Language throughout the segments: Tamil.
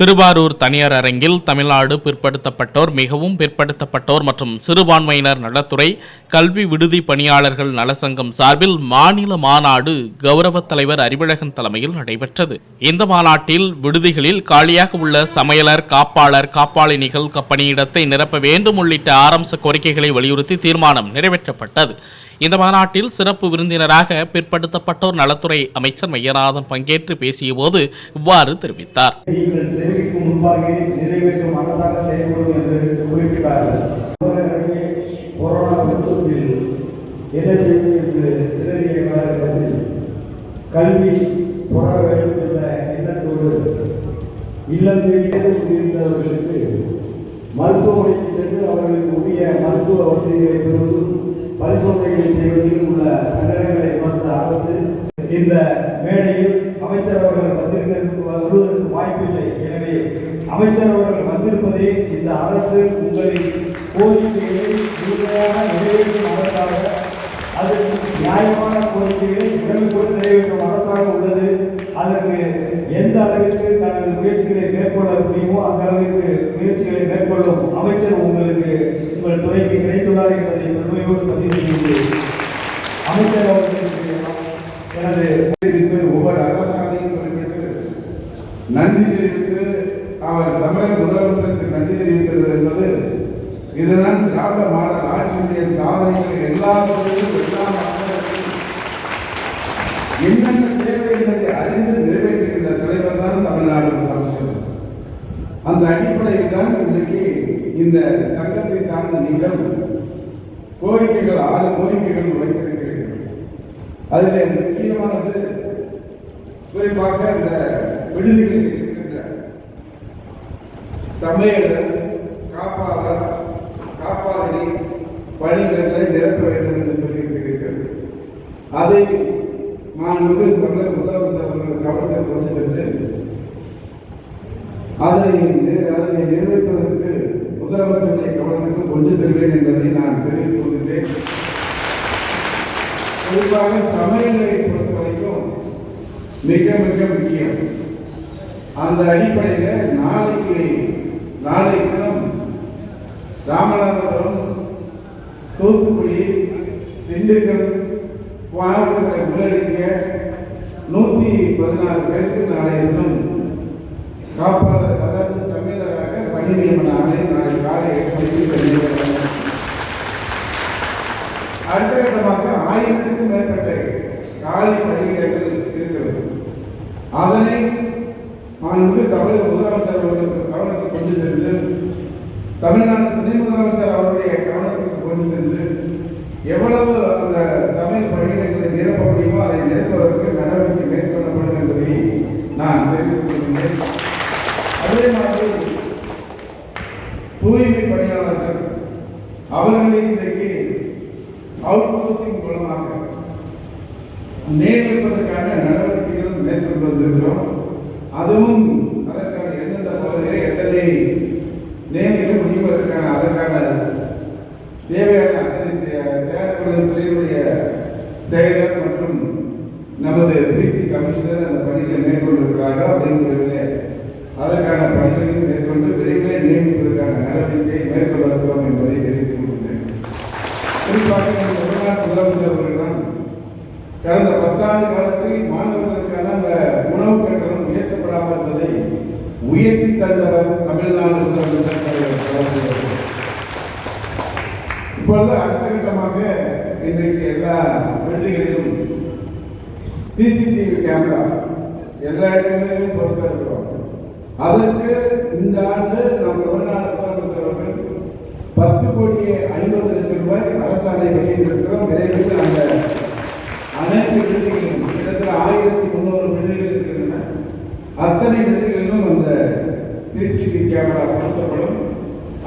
திருவாரூர் தனியார் அரங்கில் தமிழ்நாடு பிற்படுத்தப்பட்டோர் மிகவும் பிற்படுத்தப்பட்டோர் மற்றும் சிறுபான்மையினர் நலத்துறை கல்வி விடுதி பணியாளர்கள் நலசங்கம் சார்பில் மாநில மாநாடு கௌரவ தலைவர் அறிவழகன் தலைமையில் நடைபெற்றது. இந்த மாநாட்டில் விடுதிகளில் காலியாக உள்ள சமையலர் காப்பாளர் காப்பாளினிகள் பணியிடத்தை நிரப்ப வேண்டும் உள்ளிட்ட ஆரம்ப கோரிக்கைகளை வலியுறுத்தி தீர்மானம் நிறைவேற்றப்பட்டது. இந்த மாநாட்டில் சிறப்பு விருந்தினராக பிற்படுத்தப்பட்டோர் நலத்துறை அமைச்சர் மையநாதன் பங்கேற்று பேசியபோது இவ்வாறு தெரிவித்தார். என்ன செய்வது என்று காலகட்டத்தில் கல்வி தொடர வேண்டும் என்ற எண்ணத்தோடு இல்லம் இருந்தவர்களுக்கு மருத்துவமனைக்கு சென்று அவர்களுக்கு உரிய மருத்துவ வசதிகளை பெறுவதும் பரிசோதனைகளை செய்வதிலும் உள்ள சங்கடங்களை உணர்ந்த அரசு இந்த மேடையில் அமைச்சர் அவர்கள் வந்திருக்க வருவதற்கு வாய்ப்பில்லை. எனவே அமைச்சர் அவர்கள் வந்திருப்பதே இந்த அரசு உங்களின் கோரிக்கைகளை முழுமையாக நிறைவேற்றும் அரசாக அது நியாயமான கோரிக்கைகளை உடனுக்குடன் நிறைவேற்றும் அரசாக உள்ளது. அதற்கு எந்த அளவிற்கு தனது முயற்சிகளை மேற்கொள்ள முடியுமோ அந்த அளவிற்கு அமைச்சர் உங்களுக்கு உங்கள் துறைக்கு கிடைத்துள்ளார் என்பதை பெருமையோடு பதிவு செய்கிறேன் அமைச்சர் அவர்களுக்கு எனது தெரிவித்து ஒவ்வொரு அரசாணையும் குறிப்பிட்டு நன்றி தெரிவித்து அவர் தமிழக முதலமைச்சருக்கு நன்றி தெரிவித்தது என்பது இதுதான் திராவிட மாடல் ஆட்சியுடைய சாதனைகள் எல்லா துறையிலும் எல்லா மக்களுக்கும் என்னென்ன தேவை என்பதை அறிந்து நிறைவேற்றுகின்ற தலைவர் தான் தமிழ்நாடு முதலமைச்சர். அந்த அடிப்படையில் தான் இன்றைக்கு இந்த சங்கத்தை சார்ந்த நீங்கள் கோரிக்கைகள் ஆறு கோரிக்கைகள் வைத்திருக்கிறீர்கள் அதில் முக்கியமானது குறிப்பாக இந்த விடுதிகளில் இருக்கின்ற சமையலர் காப்பாளர் காப்பாளரி பணிகளை நிரப்ப வேண்டும் என்று சொல்லியிருக்கிறீர்கள். அதை மாண்புமிகு தமிழக முதலமைச்சர் அவர்கள் கவனத்தில் கொண்டு சென்று அதனை அதனை நிர்வகிப்பதற்கு முதலமைச்சருடைய கவனத்துக்கு கொண்டு செல்வேன் என்பதை நான் தெரிவித்துக் கொள்கிறேன். குறிப்பாக சமையலை பொறுத்த வரைக்கும் மிக மிக முக்கியம். அந்த அடிப்படையில் நாளைக்கு நாளை தினம் ராமநாதபுரம் தூத்துக்குடி திண்டுக்கல் மாவட்டங்களை உள்ளடக்கிய நூற்றி பதினாறு பேருக்கு நாளை தினம் காப்பாளர் அதாவது சமையலராக நியமன ஆணை நாளை காலை எட்டு மணிக்கு அடுத்த கட்டமாக ஆயிரத்திற்கும் மேற்பட்ட காலி பணியிடங்கள் இருக்கிறது அதனை மாண்புமிகு தமிழக முதலமைச்சர் அவர்களுக்கு கவனத்துக்கு கொண்டு சென்று தமிழ்நாடு துணை முதலமைச்சர் அவருடைய கவனத்துக்கு கொண்டு சென்று எவ்வளவு அந்த சமையல் பணியிடங்களை நிரப்ப முடியுமோ அதை நிரப்புவதற்கு நடவடிக்கை மேற்கொள்ளப்படும் என்பதை நான் தெரிவித்துக் கொள்கிறேன் அதே மாதிரி தூய்மை பணியாளர்கள் அவர்களை இன்றைக்கு அவுட் மூலமாக நியமிப்பதற்கான நடவடிக்கைகள் மேற்கொண்டு வந்திருக்கிறோம். அதுவும் அதற்கான எந்தெந்த பகுதிகளை எத்தனை நியமிக்க முடியும் அதற்கான தேவையான அத்தனை தயாரிப்புகளின் செயலர் மற்றும் நமது பிசி கமிஷனர் அந்த பணிகளை மேற்கொண்டிருக்கிறார்கள். அப்படிங்கிற முறையிலே அதற்கான பணிகளையும் மேற்கொண்டு விரைவிலே நியமிப்பதற்கான நடவடிக்கையை மேற்கொள்ள இருக்கிறோம் என்பதை தெரிவித்துக் கொள்கிறேன் தமிழ்நாடு முதலமைச்சர் அவர்கள் தான் கடந்த பத்தாண்டு காலத்தில் மாணவர்களுக்கான அந்த உணவு கட்டணம் உயர்த்தப்படாமல் இருந்ததை உயர்த்தி தந்தவர் தமிழ்நாடு முதலமைச்சர் இப்பொழுது அடுத்த கட்டமாக இன்றைக்கு எல்லா விடுதிகளிலும் சிசிடிவி கேமரா எல்லா இடங்களிலும் பொறுத்திருக்கிறோம் அதற்கு இந்த ஆண்டு நம் தமிழ்நாடு முதலமைச்சர் அவர்கள் பத்து கோடியே ஐம்பது லட்சம் ரூபாய் விரைவில் அந்த அனைத்து விடுதிகளும் கிட்டத்தட்ட ஆயிரத்தி முந்நூறு விடுதிகள் இருக்கின்றன. அத்தனை விடுதிகளிலும் அந்த சிசிடிவி கேமரா பொருத்தப்படும்.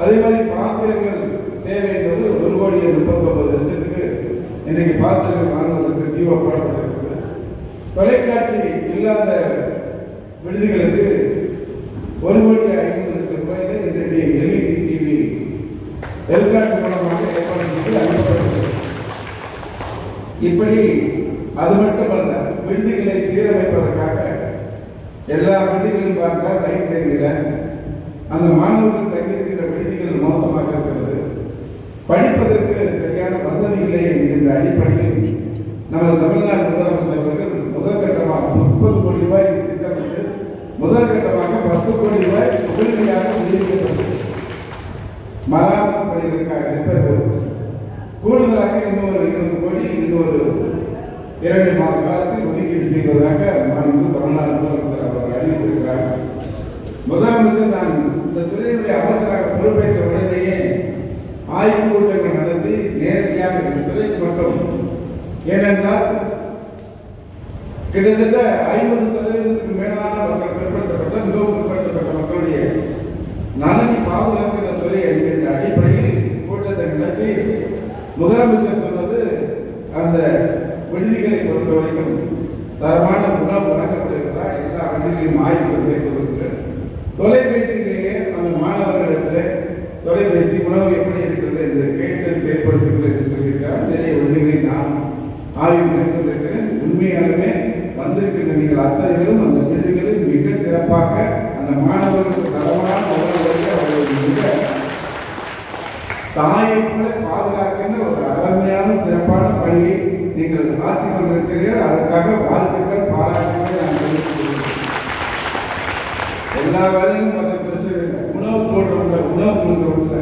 அதே மாதிரி பாத்திரங்கள் தேவை என்பது ஒரு கோடியே முப்பத்தொன்பது லட்சத்துக்கு இன்றைக்கு பாத்திரங்கள் வாங்குவதற்கு ஜீவ போடப்பட்டிருக்கிறது தொலைக்காட்சி இல்லாத விடுதிகளுக்கு ஒரு கோடி ஐம்பது லட்சம் ரூபாய்க்கு இன்றைக்கு எல்இடி டிவி எல்காட் மூலமாக ஏற்பாடு செய்து அனுப்பப்படுகிறது இப்படி அது மட்டுமல்ல விடுதிகளை சீரமைப்பதற்காக எல்லா விடுதிகளும் பார்த்தா ரைட் லைனில் அந்த மாணவர்கள் தங்கியிருக்கிற விடுதிகள் மோசமாக இருக்கிறது. படிப்பதற்கு சரியான வசதி இல்லை என்கின்ற அடிப்படையில் நமது தமிழ்நாடு முதலமைச்சர் அவர்கள் முதல் கட்டமாக முப்பது கோடி ரூபாய் திட்டமிட்டு முதல் கட்டமாக பத்து கோடி ரூபாய் உடனடியாக விடுவிக்கப்பட்டது. மராமத்து பணிகளுக்காக ரிப்பேர் கூடுதலாக இன்னொரு இருபது கோடி இன்னொரு இரண்டு மாத காலத்தில் ஒதுக்கீடு செய்வதாக மாநில தமிழ்நாடு முதலமைச்சர் அவர்கள் அறிவித்திருக்கிறார். முதலமைச்சர் நான் இந்த துறையினுடைய அமைச்சராக பொறுப்பேற்ற உடனேயே ஆய்வு கூட்டங்கள் நடத்தி நேரடியாக இந்த துறைக்கு மட்டும். ஏனென்றால் கிட்டத்தட்ட ஐம்பது சதவீதத்துக்கு மேலான மக்கள் பிற்படுத்தப்பட்ட மிகவும் பிற்படுத்தப்பட்ட மக்களுடைய நலனை பாதுகாக்கிற துறை என்கின்ற அடிப்படையில் கூட்டத்தை நடத்தி முதலமைச்சர் சொன்னது அந்த விடுதிகளை பொறுத்த வரைக்கும் தரமான உணவு வழங்கப்படுகிறதா? எல்லா விடுதிகளையும் ஆய்வு மேற்கொள்கிறது தொலைபேசியிலேயே அந்த மாணவர்களிடத்தில் தொலைபேசி உணவு எப்படி இருக்கிறது என்று கேட்டு செயல்படுத்துகிறது என்று சொல்லியிருக்கிறார். நிறைய விடுதிகளை நான் ஆய்வு மேற்கொண்டிருக்கிறேன் உண்மையாலுமே வந்திருக்கின்ற நீங்கள் அத்தனை பேரும் அந்த விடுதிகளில் மிக சிறப்பாக அந்த மாணவர்களுக்கு தரமான உணவுகளை அவர்கள் மிக தாயை போல பாதுகாக்கின்ற ஒரு அருமையான சிறப்பான பணியை நீங்கள் ஆற்றிக் கொண்டிருக்கிறீர்கள். அதற்காக வாழ்த்துக்கள் பாராட்டுகளை நான் எல்லா வேலையும் பார்த்து பிரச்சனை இல்லை உணவு போடுறவங்க உணவு கொடுக்குறவங்க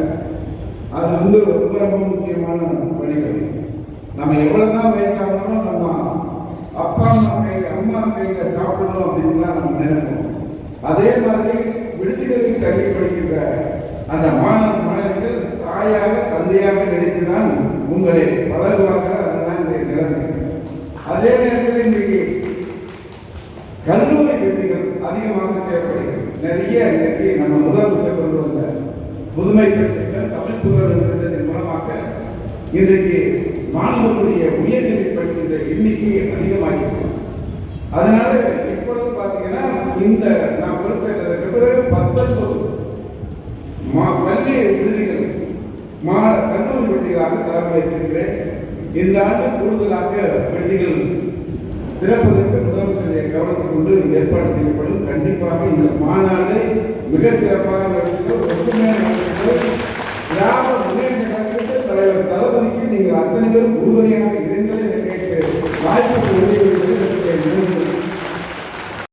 அது வந்து ரொம்ப ரொம்ப முக்கியமான பணிகள். நம்ம எவ்வளவுதான் வயசாகணும் நம்ம அப்பா அம்மா கையில் அம்மா கையில் சாப்பிடணும் அப்படின்னு தான் நம்ம நினைப்போம். அதே மாதிரி விடுதிகளில் கல்வி படிக்கின்ற அந்த மாணவ மாணவிகள் தாயாக தந்தையாக நினைத்துதான் உங்களை பழகுவார்கள் அதுதான் இன்றைய நிலைமை அதே நேரத்தில் இன்றைக்கு கல்லூரி விடுதிகள் அதிகமாக தேவைப்படுகிறது நிறைய இன்றைக்கு நம்ம முதலமைச்சர் கொண்டு வந்த புதுமை தமிழ் புதல்வன் திட்டத்தின் மூலமாக இன்றைக்கு மாணவர்களுடைய உயர்நிலை படிக்கின்ற எண்ணிக்கை அதிகமாகிருக்கு. அதனால இப்பொழுது பார்த்தீங்கன்னா இந்த நான் குறிப்பிட்டதற்கு பிறகு பத்தொன்பது மா பள்ளி விடுதிகள் மா கல்லூரி விடுதிகளாக தரம் வைத்திருக்கிறேன் இந்த ஆண்டு கூடுதலாக விடுதிகள் திறப்பதற்கு முதலமைச்சருடைய கவனத்தை கொண்டு ஏற்பாடு செய்யப்படும். கண்டிப்பாக இந்த மாநாடு மிக சிறப்பாக நடத்துகிறோம் ஒற்றுமையாக கிராம முன்னேற்ற கழகத்தில் தலைவர் தளபதிக்கு நீங்கள் அத்தனை பேரும் உறுதுணையாக இருங்கள் என்று கேட்டு வாய்ப்பு